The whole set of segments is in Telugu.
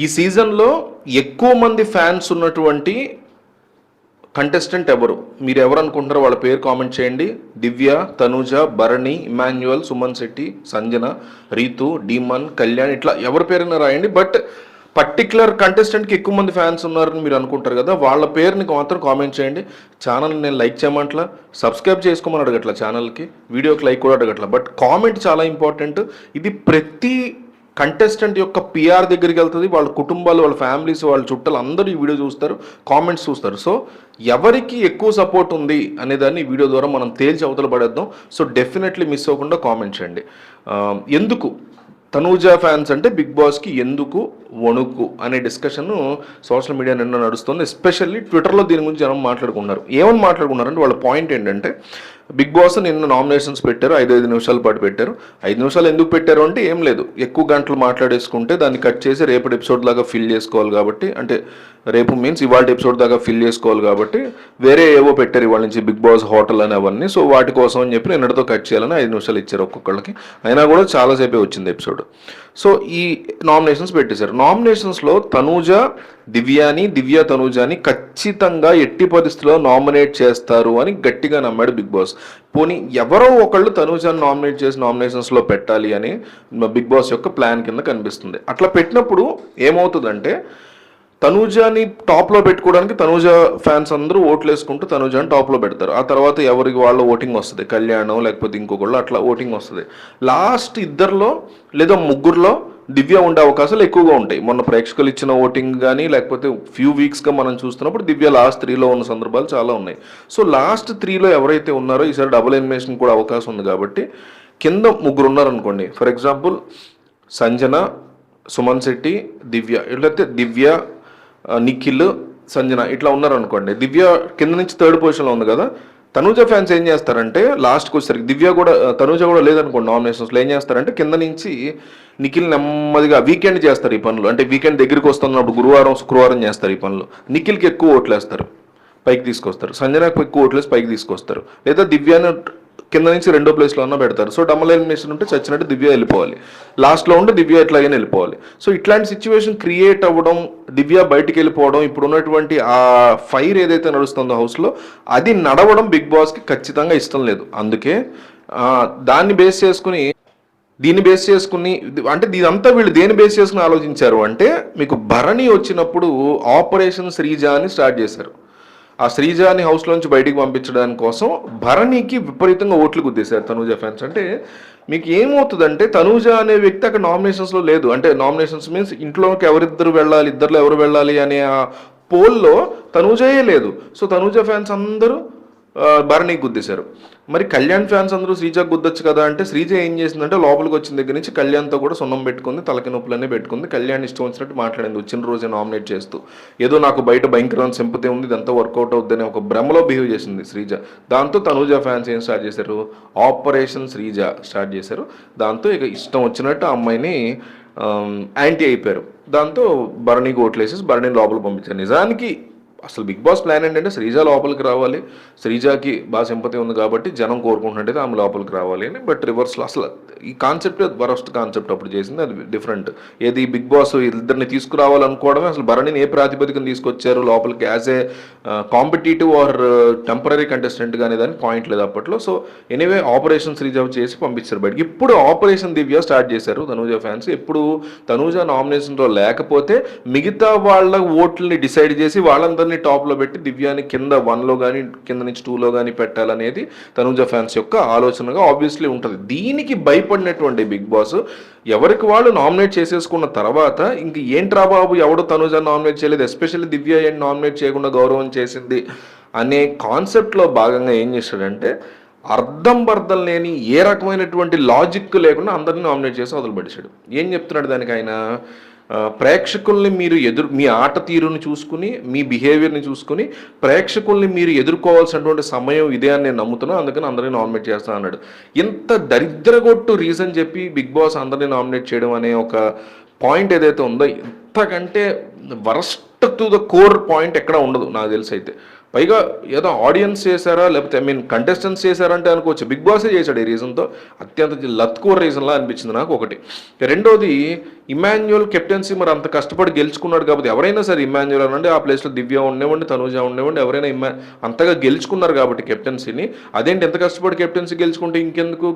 ఈ సీజన్లో ఎక్కువ మంది ఫ్యాన్స్ ఉన్నటువంటి కంటెస్టెంట్ ఎవరు? మీరు ఎవరు అనుకుంటారో వాళ్ళ పేరు కామెంట్ చేయండి. దివ్య తనుజ భరణి ఇమాన్యువల్ సుమన్ శెట్టి సంజన రీతు డీమన్ కళ్యాణ్ ఇట్లా ఎవరి పేరైనా రాయండి. బట్ పర్టికులర్ కంటెస్టెంట్కి ఎక్కువ మంది ఫ్యాన్స్ ఉన్నారని మీరు అనుకుంటారు కదా వాళ్ళ పేరుని మాత్రం కామెంట్ చేయండి. ఛానల్ నేను లైక్ చేయమంటల సబ్స్క్రైబ్ చేసుకోమని అడగట్ల ఛానల్కి వీడియోకి లైక్ కూడా అడగట్ల. బట్ కామెంట్ చాలా ఇంపార్టెంట్ ఇది ప్రతి కంటెస్టెంట్ యొక్క పిఆర్ దగ్గరికి వెళ్తుంది వాళ్ళ కుటుంబాలు వాళ్ళ ఫ్యామిలీస్ వాళ్ళ చుట్టాలు అందరూ ఈ వీడియో చూస్తారు కామెంట్స్ చూస్తారు. సో ఎవరికి ఎక్కువ సపోర్ట్ ఉంది అనేదాన్ని ఈ వీడియో ద్వారా మనం తేల్చి అవతల పడేద్దాం. సో డెఫినెట్లీ మిస్ అవ్వకుండా కామెంట్ చేయండి. Um, ఎందుకు? తనూజా ఫ్యాన్స్ అంటే బిగ్ బాస్కి ఎందుకు వణుకు అనే డిస్కషన్ సోషల్ మీడియా నిన్న నడుస్తుంది. ఎస్పెషల్లీ ట్విట్టర్లో దీని గురించి జనం మాట్లాడుకున్నారు ఏమని మాట్లాడుకున్నారంటే వాళ్ళ పాయింట్ ఏంటంటే బిగ్ బాస్ నిన్న నామినేషన్స్ పెట్టారు ఐదు ఐదు నిమిషాల పాటు పెట్టారు. ఐదు నిమిషాలు ఎందుకు పెట్టారు అంటే ఏం లేదు. ఎక్కువ గంటలు మాట్లాడేసుకుంటే దాన్ని కట్ చేసి రేపటి ఎపిసోడ్ లాగా ఫిల్ చేసుకోవాలి కాబట్టి అంటే రేపు మీన్స్ ఇవాళ ఎపిసోడ్ దాకా ఫిల్ చేసుకోవాలి కాబట్టి వేరే ఏవో పెట్టారు ఇవాళ నుంచి బిగ్ బాస్ హోటల్ అని అవన్నీ. సో వాటి కోసం అని చెప్పి నిన్నటితో కట్ చేయాలని ఐదు నిమిషాలు ఇచ్చారు ఒక్కొక్కళ్ళకి. అయినా కూడా చాలాసేపే వచ్చింది ఎపిసోడ్. సో ఈ నామినేషన్స్ పెట్టేశారు. నామినేషన్స్లో తనూజ దివ్యాని దివ్య తనూజాని ఖచ్చితంగా ఎట్టి పరిస్థితుల్లో నామినేట్ చేస్తారు అని గట్టిగా నమ్మాడు బిగ్ బాస్. పోనీ ఎవరో ఒకళ్ళు తనూజాని నామినేట్ చేసి నామినేషన్స్లో పెట్టాలి అని బిగ్ బాస్ యొక్క ప్లాన్ కింద కనిపిస్తుంది. అట్లా పెట్టినప్పుడు ఏమవుతుందంటే తనూజాని టాప్లో పెట్టుకోవడానికి తనూజ ఫ్యాన్స్ అందరూ ఓట్లు వేసుకుంటూ తనూజాని టాప్లో పెడతారు. ఆ తర్వాత ఎవరికి వాళ్ళ ఓటింగ్ వస్తుంది? కళ్యాణం లేకపోతే ఇంకొకళ్ళు అట్లా ఓటింగ్ వస్తుంది. లాస్ట్ ఇద్దరిలో లేదా ముగ్గురులో దివ్య ఉండే అవకాశాలు ఎక్కువగా ఉంటాయి. మొన్న ప్రేక్షకులు ఇచ్చిన ఓటింగ్ కానీ లేకపోతే ఫ్యూ వీక్స్గా మనం చూస్తున్నప్పుడు దివ్య లాస్ట్ త్రీలో ఉన్న సందర్భాలు చాలా ఉన్నాయి. సో లాస్ట్ త్రీలో ఎవరైతే ఉన్నారో ఈసారి డబుల్ ఎలిమినేషన్ కూడా అవకాశం ఉంది కాబట్టి కింద ముగ్గురు ఉన్నారనుకోండి. For example Sanjana Suman Shetty Divya. ఇట్లయితే దివ్య నిఖిల్ సంజన ఇట్లా ఉన్నారనుకోండి. దివ్య కింద నుంచి థర్డ్ పొజిషన్లో ఉంది కదా. తనూజ ఫ్యాన్స్ ఏం చేస్తారంటే లాస్ట్కి వచ్చేసరికి దివ్య కూడా తనూజ కూడా లేదనుకోండి నామినేషన్స్లో ఏం చేస్తారంటే కింద నుంచి నిఖిల్ నెమ్మదిగా వీకెండ్ చేస్తారు ఈ పనులు. అంటే వీకెండ్ దగ్గరికి వస్తున్నప్పుడు గురువారం శుక్రవారం చేస్తారు ఈ పనులు. నిఖిల్కి ఎక్కువ ఓట్లు వేస్తారు పైకి తీసుకొస్తారు. సంజనకు ఎక్కువ ఓట్లు వేసి పైకి తీసుకొస్తారు. లేదా దివ్యాను కింద నుంచి రెండో ప్లేస్లో అన్న పెడతారు. సో డబుల్ ఎలిమినేషన్ ఉంటే చచ్చినట్టు దివ్య వెళ్ళిపోవాలి. లాస్ట్లో ఉంటే దివ్య ఎట్లాగైనా వెళ్ళిపోవాలి. సో ఇట్లాంటి సిచ్యువేషన్ క్రియేట్ అవ్వడం దివ్య బయటికి వెళ్ళిపోవడం ఇప్పుడు ఉన్నటువంటి ఆ ఫైర్ ఏదైతే నడుస్తుందో హౌస్లో అది నడవడం బిగ్ బాస్కి ఖచ్చితంగా ఇష్టం లేదు. అందుకే దాన్ని బేస్ చేసుకుని దీన్ని బేస్ చేసుకుని అంటే దీనంతా వీళ్ళు దేని బేస్ చేసుకుని ఆలోచించారు అంటే మీకు భరణి వచ్చినప్పుడు ఆపరేషన్ శ్రీజ అని స్టార్ట్ చేశారు. ఆ శ్రీజాని హౌస్లోంచి బయటికి పంపించడానికి కోసం భరణికి విపరీతంగా ఓట్లు గుద్దేశారు తనూజ ఫ్యాన్స్ అంటే మీకు ఏమవుతుందంటే తనూజ అనే వ్యక్తి అక్కడ నామినేషన్స్లో లేదు. అంటే నామినేషన్స్ మీన్స్ ఇంట్లోకి ఎవరిద్దరు వెళ్ళాలి ఇద్దరు ఎవరు వెళ్ళాలి అనే ఆ పోల్లో తనూజయే లేదు. సో తనూజ ఫ్యాన్స్ అందరూ భరణి భరణికి గుద్దేశారు. మరి కళ్యాణ్ ఫ్యాన్స్ అందరూ శ్రీజ గుద్దొచ్చు కదా అంటే శ్రీజ ఏం చేసిందంటే లోపలికి వచ్చిన దగ్గర నుంచి కళ్యాణ్తో కూడా సున్నం పెట్టుకుంది తలకి నొప్పులన్నీ పెట్టుకుంది. కళ్యాణ్ ఇష్టం వచ్చినట్టు మాట్లాడింది వచ్చిన రోజే నామినేట్ చేస్తూ. ఏదో నాకు బయట భయంకరమైన సింపతి ఉంది ఇదంతా వర్కౌట్ అవుతుందని ఒక భ్రమలో బిహేవ్ చేసింది శ్రీజ. దాంతో తనూజ ఫ్యాన్స్ ఏం స్టార్ట్ చేశారు? ఆపరేషన్ శ్రీజ స్టార్ట్ చేశారు. దాంతో ఇక ఇష్టం వచ్చినట్టు ఆ అమ్మాయిని యాంటీ అయిపోయారు. దాంతో భరణికి ఓట్లేసేసి భరణిని లోపల పంపించారు. నిజానికి అసలు బిగ్ బాస్ ప్లాన్ ఏంటంటే శ్రీజ లోపలికి రావాలి. శ్రీజాకి బాగా సింపతి ఉంది కాబట్టి జనం కోరుకుంటున్నట్టయితే ఆమె లోపలికి రావాలి అని బట్ రివర్స్లో అసలు ఈ కాన్సెప్ట్ వరస్ట్ కాన్సెప్ట్ అప్పుడు చేసింది. అది డిఫరెంట్. ఏది బిగ్ బాస్ ఇద్దరిని తీసుకురావాలనుకోవడమే అసలు భరణిని ఏ ప్రాతిపదికన తీసుకొచ్చారు లోపలికి as a competitive or temporary contestant కానీ దానికి పాయింట్ లేదు అప్పట్లో. సో ఎనీవే ఆపరేషన్ శ్రీజ చేసి పంపించారు బయటకి. ఇప్పుడు ఆపరేషన్ దివ్య స్టార్ట్ చేశారు తనూజ ఫ్యాన్స్ ఇప్పుడు తనూజ నామినేషన్లో లేకపోతే మిగతా వాళ్ళ ఓట్లని డిసైడ్ చేసి వాళ్ళందరినీ టాప్లో పెట్టి దివ్యాని కింద వన్లో కానీ కింద నుంచి టూలో కానీ పెట్టాలనేది తనుజ ఫ్యాన్స్ యొక్క ఆలోచనగా ఆబ్వియస్లీ ఉంటుంది. దీనికి భయపడినటువంటి బిగ్ బాస్ ఎవరికి వాళ్ళు నామినేట్ చేసేసుకున్న తర్వాత ఇంక ఏంట్రా బాబు ఎవడు తనుజ నామినేట్ చేయలేదు ఎస్పెషల్లీ దివ్య ఏంటి నామినేట్ చేయకుండా గౌరవం చేసింది అనే కాన్సెప్ట్లో భాగంగా ఏం చేశాడంటే అర్థం బర్థం లేని ఏ రకమైనటువంటి లాజిక్ లేకుండా అందరిని నామినేట్ చేసి వదిలిపెట్టాడు ఏం చెప్తున్నాడు దానికి ఆయన? ప్రేక్షకుల్ని మీరు ఎదురు మీ ఆట తీరుని చూసుకుని మీ బిహేవియర్ని చూసుకుని ప్రేక్షకుల్ని మీరు ఎదుర్కోవాల్సినటువంటి సమయం ఇదే అని నేను నమ్ముతున్నాను అందుకని అందరినీ నామినేట్ చేస్తాను అన్నాడు. ఇంత దరిద్రగొట్టు రీజన్ చెప్పి బిగ్ బాస్ అందరినీ నామినేట్ చేయడం అనే ఒక పాయింట్ ఏదైతే ఉందో ఇంతకంటే worst to the core point ఎక్కడ ఉండదు నాకు తెలిసి అయితే. పైగా ఏదో ఆడియన్స్ చేశారా? లేకపోతే ఐ మీన్ కంటెస్టెంట్స్ చేశారంటే అనుకోవచ్చు. బిగ్ బాసే చేశాడు ఈ రీజన్తో అత్యంత లత్కో రీజన్లా అనిపించింది నాకు ఒకటి. రెండోది ఇమాన్యువల్ కెప్టెన్సీ మరి అంత కష్టపడి గెలుచుకున్నాడు కాబట్టి ఎవరైనా సరే ఇమాన్యువల్ అనండి ఆ ప్లేస్లో దివ్య ఉండేవండి తనూజ ఉండేవండి ఎవరైనా ఇమ్మా అంతగా గెలుచుకున్నారు కాబట్టి కెప్టెన్సీని అదేంటి ఎంత కష్టపడి కెప్టెన్సీ గెలుచుకుంటే ఇంకెందుకు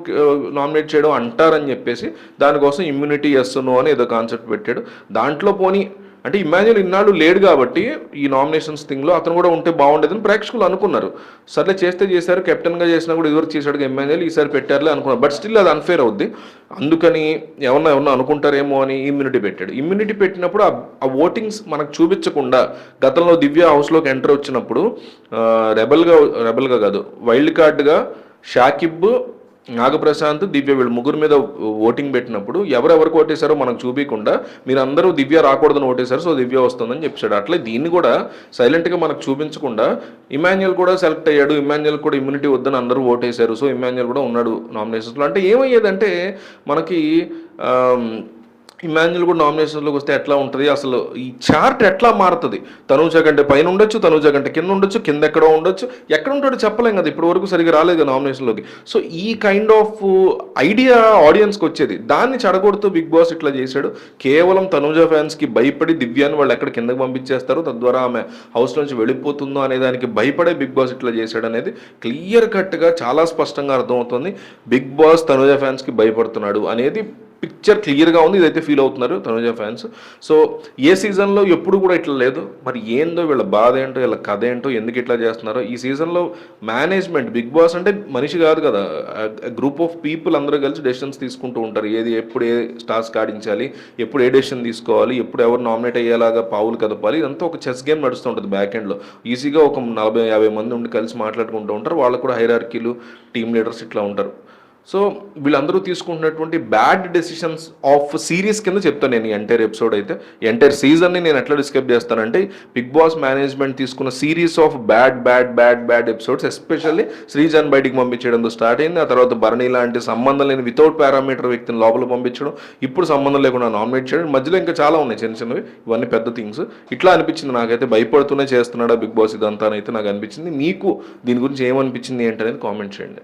నామినేట్ చేయడం అంటారని చెప్పేసి దానికోసం ఇమ్యూనిటీ నో అని ఏదో కాన్సెప్ట్ పెట్టాడు. దాంట్లో పోనీ అంటే ఇమాన్యుల్ ఇన్నాళ్ళు లేడు కాబట్టి ఈ నామినేషన్స్ థింగ్లో అతను కూడా ఉంటే బాగుండేదని ప్రేక్షకులు అనుకున్నారు. సర్లే చేస్తే చేశారు కెప్టెన్గా చేసినా కూడా ఇదివరకు చేశాడు ఇమాన్యుల్ ఈసారి పెట్టారులే అనుకున్నారు. బట్ స్టిల్ అది అన్ఫేర్ అవుద్ది. అందుకని ఎవరన్నా ఎవరన్నా అనుకుంటారేమో అని ఇమ్యూనిటీ పెట్టాడు. ఇమ్యూనిటీ పెట్టినప్పుడు ఆ- ఓటింగ్స్ మనకు చూపించకుండా గతంలో దివ్య హౌస్లోకి ఎంటర్ వచ్చినప్పుడు రెబల్గా రెబల్గా కాదు వైల్డ్ కార్డ్గా షాకిబ్ నాగప్రశాంత్ దివ్య వీళ్ళు ముగ్గురు మీద ఓటింగ్ పెట్టినప్పుడు ఎవరెవరికి ఓటేశారో మనకు చూపించకుండా మీరు అందరూ దివ్య రాకూడదని ఓటేశారు సో దివ్య వస్తుందని చెప్పాడు. అట్లే దీన్ని కూడా సైలెంట్గా మనకు చూపించకుండా ఇమాన్యుయల్ కూడా సెలెక్ట్ అయ్యాడు ఇమాన్యుయల్ కూడా ఇమ్యూనిటీ వద్దని అందరూ ఓటేశారు సో ఇమాన్యుయల్ కూడా ఉన్నాడు నామినేషన్స్లో అంటే ఏమయ్యేదంటే మనకి ఇమాన్యుల్ కూడా నామినేషన్లోకి వస్తే ఎట్లా ఉంటుంది? అసలు ఈ చార్ట్ ఎట్లా మారుతుంది? తనూజ కంటే పైన ఉండొచ్చు తనూజ కంటే కింద ఉండొచ్చు కింద ఎక్కడో ఉండొచ్చు. ఎక్కడ ఉంటాడో చెప్పలేం కదా ఇప్పటి వరకు సరిగా రాలేదు కదా నామినేషన్లోకి సో ఈ కైండ్ ఆఫ్ ఐడియా ఆడియన్స్కి వచ్చేది. దాన్ని చెడగొడుతూ బిగ్ బాస్ ఇట్లా చేశాడు. కేవలం తనూజ ఫ్యాన్స్కి భయపడి దివ్యాన్ని వాళ్ళు ఎక్కడ కిందకి పంపించేస్తారు తద్వారా ఆమె హౌస్ నుంచి వెళ్ళిపోతుందో అనే దానికి భయపడే బిగ్ బాస్ ఇట్లా చేశాడు అనేది క్లియర్ కట్గా చాలా స్పష్టంగా అర్థమవుతుంది. బిగ్ బాస్ తనూజ ఫ్యాన్స్కి భయపడుతున్నాడు అనేది పిక్చర్ క్లియర్గా ఉంది ఇదైతే ఫీల్ అవుతున్నారు తనుజ ఫ్యాన్స్ సో ఏ సీజన్లో ఎప్పుడు కూడా ఇట్లా లేదు. మరి ఏందో వీళ్ళ బాధ ఏంటో వీళ్ళ కథ ఏంటో ఎందుకు ఇట్లా చేస్తున్నారో ఈ సీజన్లో మేనేజ్మెంట్ బిగ్ బాస్ అంటే మనిషి కాదు కదా. గ్రూప్ ఆఫ్ పీపుల్ అందరూ కలిసి డెసిషన్స్ తీసుకుంటూ ఉంటారు. ఏది ఎప్పుడు ఏ స్టార్స్ ఆడించాలి ఎప్పుడు ఏ డెసిషన్ తీసుకోవాలి ఎప్పుడు ఎవరు నామినేట్ అయ్యేలాగా పావులు కదపాలి ఇదంతా ఒక చెస్ గేమ్ నడుస్తూ ఉంటుంది బ్యాక్ ఎండ్లో ఈజీగా ఒక నలభై యాభై మంది ఉండి కలిసి మాట్లాడుకుంటూ ఉంటారు. వాళ్ళకు కూడా హైరార్కీలు టీమ్ లీడర్స్ ఇట్లా ఉంటారు. సో వీళ్ళందరూ తీసుకుంటున్నటువంటి బ్యాడ్ డెసిషన్స్ ఆఫ్ సిరీస్ కింద చెప్తాను నేను ఎంటైర్ ఎపిసోడ్ అయితే. ఎంటైర్ సీజన్ని నేను ఎట్లా డిస్క్రైబ్ చేస్తానంటే బిగ్ బాస్ మేనేజ్మెంట్ తీసుకున్న series of bad bad bad bad episodes especially Srijan బయటికి పంపించడంతో స్టార్ట్ అయింది. ఆ తర్వాత భరణి లాంటి సంబంధం లేని వితౌట్ పారామీటర్ వ్యక్తిని లోపల పంపించడం ఇప్పుడు సంబంధం లేకుండా నామినేట్ చేయడం మధ్యలో ఇంకా చాలా ఉన్నాయి చిన్న చిన్నవి ఇవన్నీ పెద్ద థింగ్స్ ఇట్లా అనిపించింది నాకైతే. భయపడుతూనే చేస్తున్నాడా బిగ్ బాస్ ఇదంతా అయితే నాకు అనిపించింది. మీకు దీని గురించి ఏమనిపించింది ఏంటనేది కామెంట్ చేయండి.